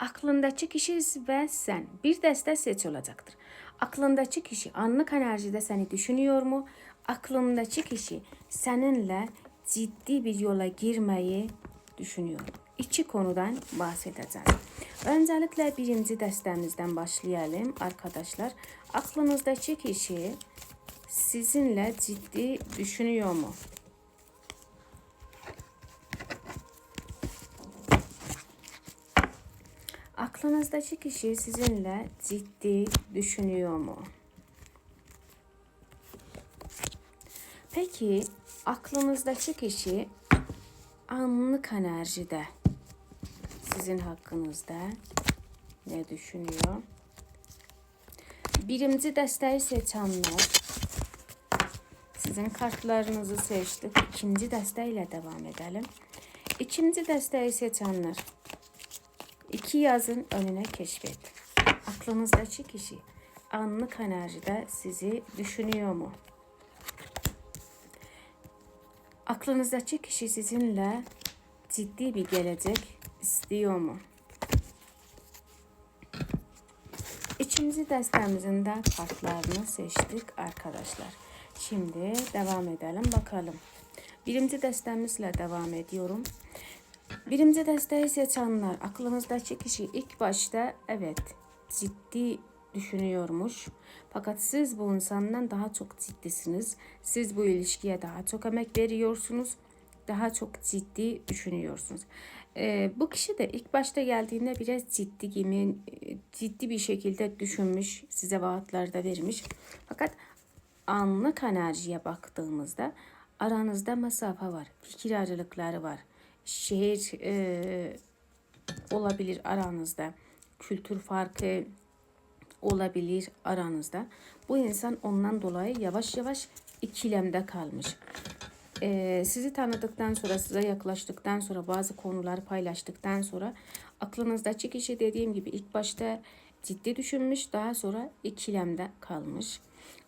aklındaki kişi ve sen bir deste seç olacaktır. Aklındaki kişi anlık enerjide seni düşünüyor mu? Aklındaki kişi seninle ciddi bir yola girmeyi düşünüyor. İki konudan bahsedeceğiz. Öncelikle birinci destemizden başlayalım arkadaşlar. Aklınızdaki kişi sizinle ciddi düşünüyor mu? Aklınızdaki kişi sizinle ciddi düşünüyor mu? Peki aklınızdaki kişi anlık enerjide sizin hakkınızda ne düşünüyor? Birinci desteği seçenler sizin kartlarınızı seçtik. İkinci desteğiyle devam edelim. İkinci desteği seçenler iki yazın önüne keşfet. Aklınızdaki kişi anlık enerjide sizi düşünüyor mu? Aklınızdaki kişi sizinle ciddi bir gelecek istiyor mu? İkinci destemizin de kartlarını seçtik arkadaşlar. Şimdi devam edelim bakalım. Birinci destemizle devam ediyorum. Birinci desteği seçenler aklınızdaki kişi ilk başta evet ciddi düşünüyormuş. Fakat siz bu insandan daha çok ciddisiniz. Siz bu ilişkiye daha çok emek veriyorsunuz. Daha çok ciddi düşünüyorsunuz. Ee, bu kişi de ilk başta geldiğinde biraz ciddi gibi, ciddi bir şekilde düşünmüş, size vaatler de vermiş. Fakat anlık enerjiye baktığımızda aranızda mesafe var, fikir ayrılıkları var, şehir e, olabilir aranızda, kültür farkı olabilir aranızda. Bu insan ondan dolayı yavaş yavaş ikilemde kalmış. Ee, sizi tanıdıktan sonra, size yaklaştıktan sonra, bazı konuları paylaştıktan sonra aklınızdaki kişi dediğim gibi ilk başta ciddi düşünmüş, daha sonra ikilemde kalmış.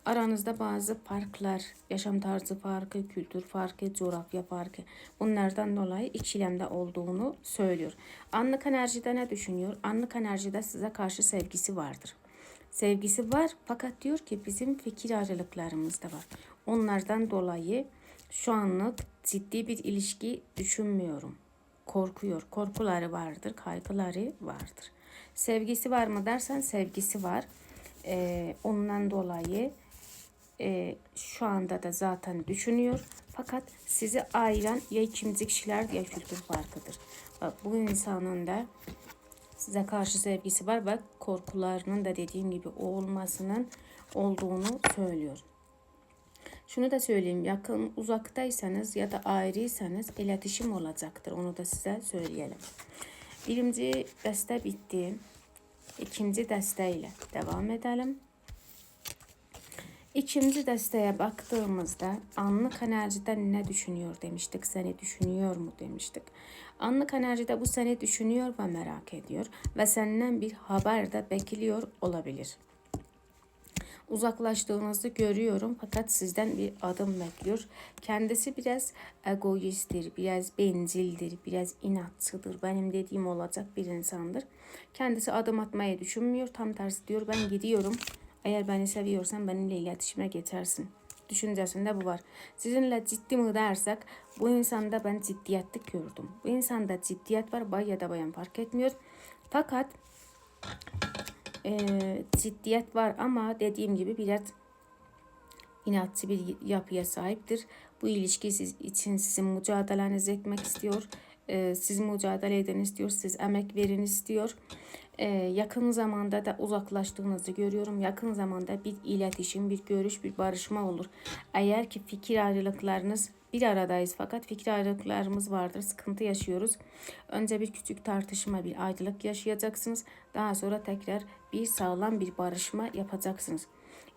Aranızda bazı farklar, yaşam tarzı farkı, kültür farkı, coğrafya farkı bunlardan dolayı ikilemde olduğunu söylüyor. Anlık enerjide ne düşünüyor? Anlık enerjide size karşı sevgisi vardır. Sevgisi var fakat diyor ki bizim fikir ayrılıklarımız da var. Onlardan dolayı şu anlık ciddi bir ilişki düşünmüyorum. Korkuyor. Korkuları vardır, kaygıları vardır. Sevgisi var mı dersen sevgisi var. Ee, ondan dolayı e, şu anda da zaten düşünüyor. Fakat sizi ayıran ya ikinci kişiler ya kültür farkıdır. Bak, bu insanın da size karşı sevgisi var ve korkularının da dediğim gibi olmasının olduğunu söylüyor. Şunu da söyleyeyim yakın uzaktaysanız ya da ayrıysanız iletişim olacaktır. Onu da size söyleyelim. Birinci deste bitti. İkinci desteyle devam edelim. İkinci desteğe baktığımızda anlık enerjide ne düşünüyor demiştik. Seni düşünüyor mu demiştik. Anlık enerjide bu seni düşünüyor ve merak ediyor. Ve senden bir haber de bekliyor olabilir. Uzaklaştığınızı görüyorum fakat sizden bir adım bekliyor. Kendisi biraz egoisttir, biraz bencildir, biraz inatçıdır. Benim dediğim olacak bir insandır. Kendisi adım atmayı düşünmüyor. Tam tersi diyor ben gidiyorum. Eğer beni seviyorsan benimle iletişime geçersin. Düşüncesinde bu var. Sizinle ciddi mi dersek bu insanda ben ciddiyetlik gördüm. Bu insanda ciddiyet var bay ya da bayan fark etmiyor. Fakat e, ciddiyet var ama dediğim gibi biraz inatçı bir yapıya sahiptir. Bu ilişki siz için sizin mücadelenizi etmek istiyor. E, siz mücadele edin istiyor. Siz emek verin istiyor. E, yakın zamanda da uzaklaştığınızı görüyorum. Yakın zamanda bir iletişim, bir görüş, bir barışma olur. Eğer ki fikir ayrılıklarınız bir aradayız fakat fikir ayrılıklarımız vardır. Sıkıntı yaşıyoruz. Önce bir küçük tartışma, bir ayrılık yaşayacaksınız. Daha sonra tekrar bir sağlam bir barışma yapacaksınız.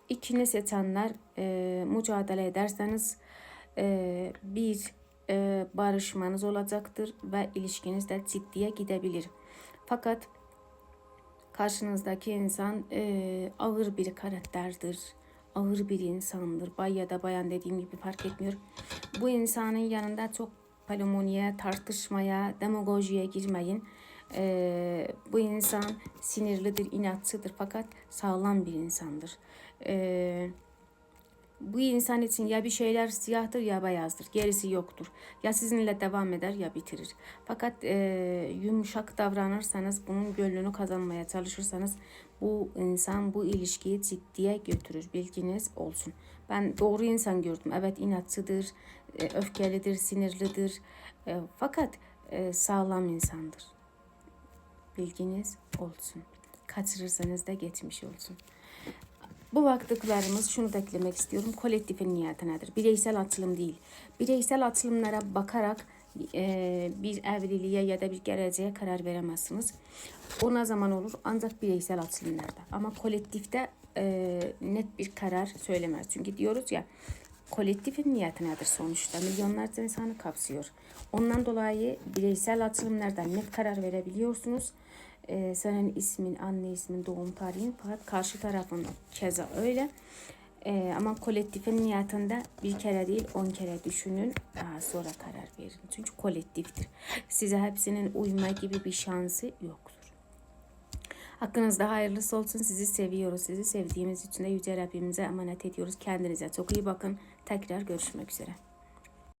İkini seçenler e, mücadele ederseniz e, bir e, barışmanız olacaktır ve ilişkiniz de ciddiye gidebilir. Fakat karşınızdaki insan e, ağır bir karakterdir. Ağır bir insandır. Bay ya da bayan dediğim gibi fark etmiyor. Bu insanın yanında çok palemoniye, tartışmaya, demagojiye girmeyin. E, bu insan sinirlidir, inatçıdır fakat sağlam bir insandır. E, bu insan için ya bir şeyler siyahtır ya beyazdır. Gerisi yoktur. Ya sizinle devam eder ya bitirir. Fakat e, yumuşak davranırsanız, bunun gönlünü kazanmaya çalışırsanız bu insan bu ilişkiyi ciddiye götürür. Bilginiz olsun. Ben doğru insan gördüm. Evet inatçıdır, e, öfkelidir, sinirlidir. E, fakat e, sağlam insandır. Bilginiz olsun. Kaçırırsanız da geçmiş olsun. Bu baktıklarımız şunu da eklemek istiyorum. Kolektifin niyeti nedir? Bireysel açılım değil. Bireysel açılımlara bakarak e, bir evliliğe ya da bir geleceğe karar veremezsiniz. O ne zaman olur? Ancak bireysel açılımlarda. Ama kolektifte e, net bir karar söylemez. Çünkü diyoruz ya kolektifin niyeti nedir sonuçta? Milyonlarca insanı kapsıyor. Ondan dolayı bireysel açılımlarda net karar verebiliyorsunuz. Ee, senin ismin, anne ismin, doğum tarihin fakat karşı tarafın keza öyle. Ee, ama kolektifin niyetinde bir kere değil on kere düşünün daha sonra karar verin. Çünkü kolektiftir. Size hepsinin uyma gibi bir şansı yoktur. Hakkınızda hayırlısı olsun. Sizi seviyoruz. Sizi sevdiğimiz için de Yüce Rabbimize emanet ediyoruz. Kendinize çok iyi bakın. Tekrar görüşmek üzere.